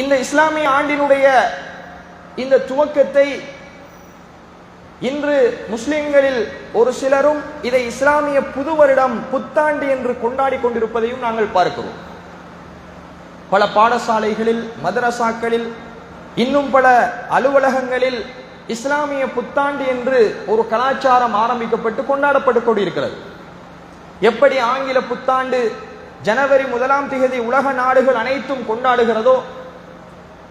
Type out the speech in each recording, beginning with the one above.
இந்த இஸ்லாமிய ஆண்டினுடைய இந்த துவக்கத்தை இன்று முஸ்லிம்களில் ஒரு சிலரும் இதை இஸ்லாமிய புது வருடம் புத்தாண்டு என்று கொண்டாடி கொண்டிருப்பதையும் நாங்கள் பார்க்கிறோம். பல பாடசாலைகளில் மதரசாக்களில் இன்னும் பல அலுவலகங்களில் இஸ்லாமிய புத்தாண்டு என்று ஒரு கலாச்சாரம் ஆரம்பிக்கப்பட்டு கொண்டாடப்பட்டு கொண்டிருக்கிறது. எப்படி ஆங்கில புத்தாண்டு ஜனவரி முதலாம் திகதி உலக நாடுகள் அனைத்தும் கொண்டாடுகிறதோ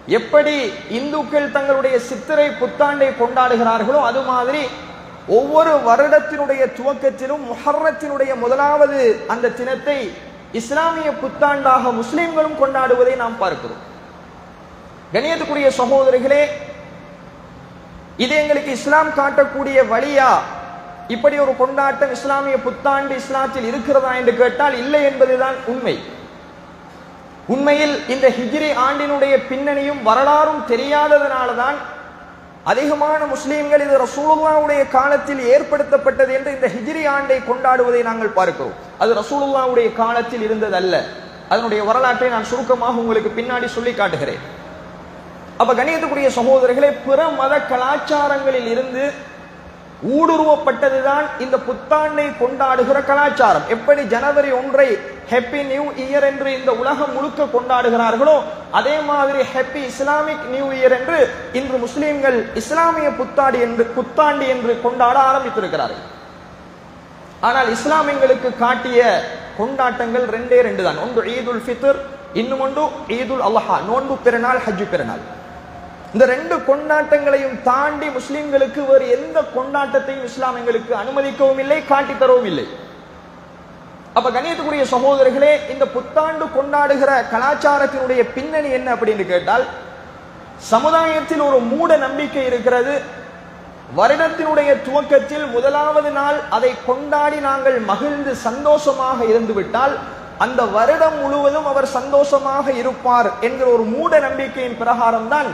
எப்படி இந்துக்கள் தங்களுடைய சித்திரை புத்தாண்டை கொண்டாடுகிறார்களோ அது மாதிரி ஒவ்வொரு வருடத்தினுடைய துவக்கத்திலும் முஹர்ரத்தினுடைய முதலாவது அந்த தினத்தை இஸ்லாமிய புத்தாண்டாக முஸ்லிம்களும் கொண்டாடுவதை நாம் பார்க்கிறோம். கணியத்துக்குரிய சகோதரிகளே இது எங்களுக்கு இஸ்லாம் காட்டக்கூடிய வழியா? இப்படி ஒரு கொண்டாட்டம் இஸ்லாமிய புத்தாண்டு இஸ்லாத்தில் இருக்கிறதா என்று கேட்டால் இல்லை என்பதுதான் உண்மை. உண்மையில் இந்த ஹிஜ்ரி ஆண்டினுடைய பின்னணியும் வரலாறும் தெரியாததனாலதான் அதிகமான முஸ்லீம்கள் இது ரசூலுல்லாவுடைய காலத்தில் ஏற்படுத்தப்பட்டது என்று இந்த ஹிஜ்ரி ஆண்டை கொண்டாடுவதை நாங்கள் பார்க்கிறோம். அது ரசூலுல்லாவுடைய காலத்தில் இருந்ததல்ல. அதனுடைய வரலாற்றை நான் சுருக்கமாக உங்களுக்கு பின்னாடி சொல்லி காட்டுகிறேன். அப்ப கணியத்துக்குரிய சகோதரர்களே பிற மத கலாச்சாரங்களில் இருந்து ஊடுருவப்பட்டதுதான் இந்த புத்தாண்டை கொண்டாடுகிற கலாச்சாரம். எப்படி ஜனவரி ஒன்றை ஹெப்பி நியூ இயர் என்று இந்த உலகம் முழுக்க கொண்டாடுகிறார்களோ அதே மாதிரி ஹெப்பி இஸ்லாமிக் நியூ இயர் என்று இன்று முஸ்லிம்கள் இஸ்லாமிய புத்தாண்டு என்று புத்தாண்டு என்று கொண்டாட ஆரம்பித்திருக்கிறார்கள். ஆனால் இஸ்லாமியங்களுக்கு காட்டிய கொண்டாட்டங்கள் ரெண்டே ரெண்டு தான் ஒன்று ஈதுல் ஃபித்ர் இன்னும் ஒன்று ஈதுல் அல்லஹா நோன்பு பெருநாள் ஹஜ்ஜு பெருநாள் இந்த ரெண்டு கொண்டாட்டங்களையும் தாண்டி முஸ்லிம்களுக்கு வேறு எந்த கொண்டாட்டத்தையும் இஸ்லாம் எங்களுக்கு அனுமதிக்கவும் இல்லை காட்டி தரவும் இல்லை. அப்ப கணியத்துக்குரிய சகோதரர்களே இந்த புத்தாண்டு கொண்டாடுகிற கலாச்சாரத்தினுடைய பின்னணி என்ன அப்படின்னு கேட்டால் சமுதாயத்தில் ஒரு மூட நம்பிக்கை இருக்கிறது. வருடத்தினுடைய துவக்கத்தில் முதலாவது நாள் அதை கொண்டாடி நாங்கள் மகிழ்ந்து சந்தோஷமாக இருந்துவிட்டால் அந்த வருடம் முழுவதும் அவர் சந்தோஷமாக இருப்பார் என்கிற ஒரு மூட நம்பிக்கையின் பிரகாரம் தான்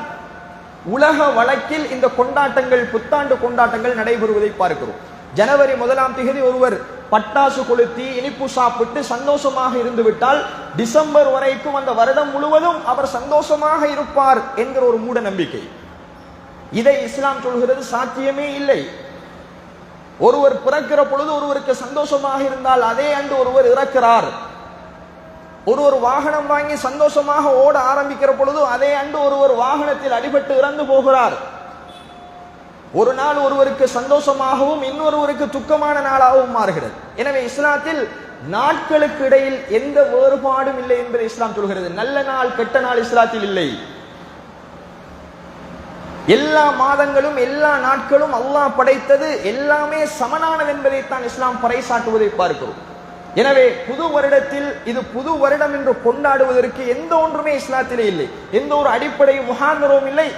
உலக வழக்கில் இந்த கொண்டாட்டங்கள் புத்தாண்டு கொண்டாட்டங்கள் நடைபெறுவதை பார்க்கிறோம். ஜனவரி முதலாம் தேதி ஒருவர் பட்டாசு கொளுத்தி இனிப்பு சாப்பிட்டு சந்தோஷமாக இருந்து விட்டால் டிசம்பர் வரைக்கும் அந்த வருடம் முழுவதும் அவர் சந்தோஷமாக இருப்பார் என்கிற ஒரு மூட நம்பிக்கை. இதை இஸ்லாம் சொல்கிறது சாத்தியமே இல்லை. ஒருவர் பிறக்கிற பொழுது ஒருவருக்கு சந்தோஷமாக இருந்தால் அதே அன்று ஒருவர் இறக்கிறார். ஒருவர் வாகனம் வாங்கி சந்தோஷமாக ஓட ஆரம்பிக்கிற பொழுது அதே அன்று ஒருவர் வாகனத்தில் அடிபட்டு இறந்து போகிறார். ஒரு நாள் ஒருவருக்கு சந்தோஷமாகவும் இன்னொருவருக்கு துக்கமான நாளாகவும் மாறுகிறது. எனவே இஸ்லாத்தில் நாட்களுக்கு இடையில் எந்த வேறுபாடும் இல்லை என்பதை இஸ்லாம் சொல்கிறது. நல்ல நாள் கெட்ட நாள் இஸ்லாத்தில் இல்லை. எல்லா மாதங்களும் எல்லா நாட்களும் அல்லாஹ் படைத்தது எல்லாமே சமனானது என்பதைத்தான் இஸ்லாம் பறைசாட்டுவதை பார்க்கிறோம். எனவே புது வருடத்தில் இது புது வருடம் என்று கொண்டாடுவதற்கு எந்த ஒன்றுமே இஸ்லாத்திலே இல்லை. எந்த ஒரு அடிப்படை முகாந்திரவும் இல்லை.